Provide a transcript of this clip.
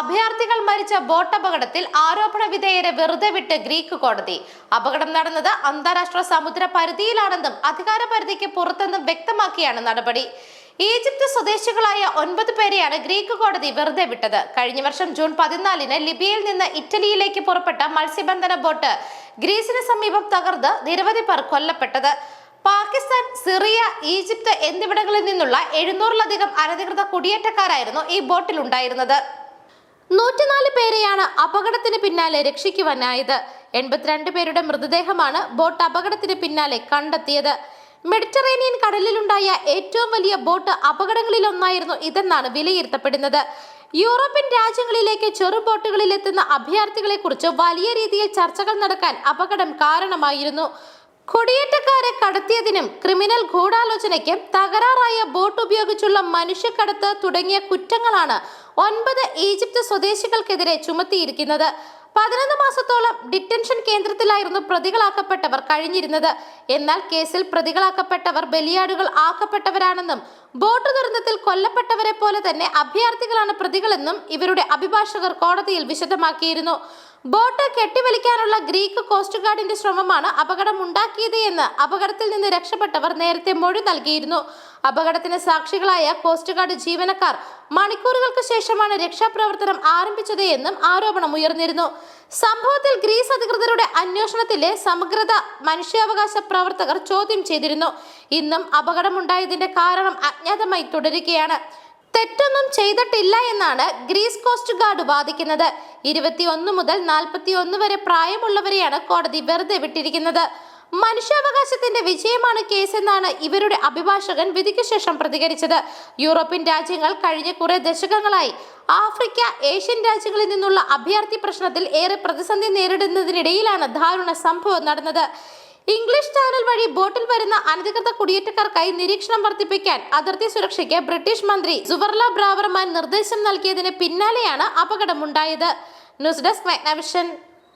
അഭയാർത്ഥികൾ മരിച്ച ബോട്ട് അപകടത്തിൽ ആരോപണ വിധേയരെ വെറുതെ വിട്ട് ഗ്രീക്ക് കോടതി. അപകടം നടന്നത് അന്താരാഷ്ട്ര സമുദ്ര പരിധിയിലാണെന്നും അധികാര പരിധിക്ക് പുറത്തെന്നും വ്യക്തമാക്കിയാണ് നടപടി. ഈജിപ്ത് സ്വദേശികളായ ഒൻപത് പേരെയാണ് ഗ്രീക്ക് കോടതി വെറുതെ വിട്ടത്. കഴിഞ്ഞ വർഷം ജൂൺ പതിനാലിന് ലിബിയയിൽ നിന്ന് ഇറ്റലിയിലേക്ക് പുറപ്പെട്ട മത്സ്യബന്ധന ബോട്ട് ഗ്രീസിന് സമീപം തകർന്ന് നിരവധി പേർ കൊല്ലപ്പെട്ടത്. പാകിസ്ഥാൻ സിറിയ ഈജിപ്ത് എന്നിവിടങ്ങളിൽ നിന്നുള്ള എഴുന്നൂറിലധികം അനധികൃത കുടിയേറ്റക്കാരായിരുന്നു ഈ ബോട്ടിൽ ഉണ്ടായിരുന്നത് നൂറ്റിനാല് പേരെയാണ് അപകടത്തിന് പിന്നാലെ രക്ഷിക്കുവാനായത്. എൺപത്തിരണ്ട് പേരുടെ മൃതദേഹമാണ് ബോട്ട് അപകടത്തിന് പിന്നാലെ കണ്ടെത്തിയത്. മെഡിറ്ററേനിയൻ കടലിലുണ്ടായ ഏറ്റവും വലിയ ബോട്ട് അപകടങ്ങളിലൊന്നായിരുന്നു ഇതെന്നാണ് വിലയിരുത്തപ്പെടുന്നത്. യൂറോപ്യൻ രാജ്യങ്ങളിലേക്ക് ചെറു ബോട്ടുകളിൽ എത്തുന്ന അഭയാർത്ഥികളെ കുറിച്ച് വലിയ രീതിയിൽ ചർച്ചകൾ നടക്കാൻ അപകടം കാരണമായിരുന്നു. കുടിയേറ്റക്കാരെ കടത്തിയതിനും ക്രിമിനൽ ഗൂഢാലോചനയ്ക്കും തകരാറായ ബോട്ട് ഉപയോഗിച്ചുള്ള മനുഷ്യക്കടത്ത് തുടങ്ങിയ കുറ്റങ്ങളാണ് ഒൻപത് ഈജിപ്ത് സ്വദേശികൾക്കെതിരെ ചുമത്തിയിരിക്കുന്നത്. പതിനൊന്ന് മാസത്തോളം ഡിറ്റൻഷൻ കേന്ദ്രത്തിലായിരുന്നു പ്രതികളാക്കപ്പെട്ടവർ കഴിഞ്ഞിരുന്നത്. എന്നാൽ കേസിൽ പ്രതികളാക്കപ്പെട്ടവർ ബലിയാടുകൾ ആക്കപ്പെട്ടവരാണെന്നും ബോട്ട് ദുരന്തത്തിൽ കൊല്ലപ്പെട്ടവരെ പോലെ തന്നെ അഭയാർത്ഥികളാണ് പ്രതികളെന്നും ഇവരുടെ അഭിഭാഷകർ കോടതിയിൽ വിശദമാക്കിയിരുന്നു. ബോട്ട് കെട്ടിവലിക്കാനുള്ള ഗ്രീക്ക് കോസ്റ്റ് ഗാർഡിന്റെ ശ്രമമാണ് അപകടം ഉണ്ടാക്കിയത് എന്ന് അപകടത്തിൽ നിന്ന് രക്ഷപ്പെട്ടവർ നേരത്തെ മൊഴി നൽകിയിരുന്നു. അപകടത്തിന് സാക്ഷികളായ കോസ്റ്റ് ഗാർഡ് ജീവനക്കാർ മണിക്കൂറുകൾക്ക് ശേഷമാണ് രക്ഷാപ്രവർത്തനം ആരംഭിച്ചത് എന്നും ആരോപണം ഉയർന്നിരുന്നു. സംഭവത്തിൽ ഗ്രീസ് അധികൃതരുടെ അന്വേഷണത്തിലെ സമഗ്രത മനുഷ്യാവകാശ പ്രവർത്തകർ ചോദ്യം ചെയ്തിരുന്നു. ഇന്നും അപകടമുണ്ടായതിന്റെ കാരണം അജ്ഞാതമായി തുടരുകയാണ്. തെറ്റൊന്നും ചെയ്തിട്ടില്ല എന്നാണ് ഗ്രീസ് കോസ്റ്റ് ഗാർഡ് വാദിക്കുന്നത്. ഇരുപത്തിയൊന്ന് മുതൽ നാൽപ്പത്തി ഒന്ന് വരെ പ്രായമുള്ളവരെയാണ് കോടതി വെറുതെ വിട്ടിരിക്കുന്നത്. മനുഷ്യാവകാശത്തിന്റെ വിജയമാണ് കേസെന്നാണ് ഇവരുടെ അഭിഭാഷകൻ വിധിക്ക് ശേഷം പ്രതികരിച്ചത്. യൂറോപ്യൻ രാജ്യങ്ങൾ കഴിഞ്ഞ കുറെ ദശകങ്ങളായി ആഫ്രിക്ക ഏഷ്യൻ രാജ്യങ്ങളിൽ നിന്നുള്ള അഭയാർത്ഥി പ്രശ്നത്തിൽ ഏറെ പ്രതിസന്ധി നേരിടുന്നതിനിടയിലാണ് ദാരുണ സംഭവം നടന്നത്. ഇംഗ്ലീഷ് ചാനൽ വഴി ബോട്ടിൽ വരുന്ന അനധികൃത കുടിയേറ്റക്കാർക്കായി നിരീക്ഷണം വർദ്ധിപ്പിക്കാൻ അതിർത്തി സുരക്ഷയ്ക്ക് ബ്രിട്ടീഷ് മന്ത്രി സുവർല ബ്രാവർമാൻ നിർദ്ദേശം നൽകിയതിന് പിന്നാലെയാണ് അപകടമുണ്ടായത്. News desk മെഗ്നവിഷൻ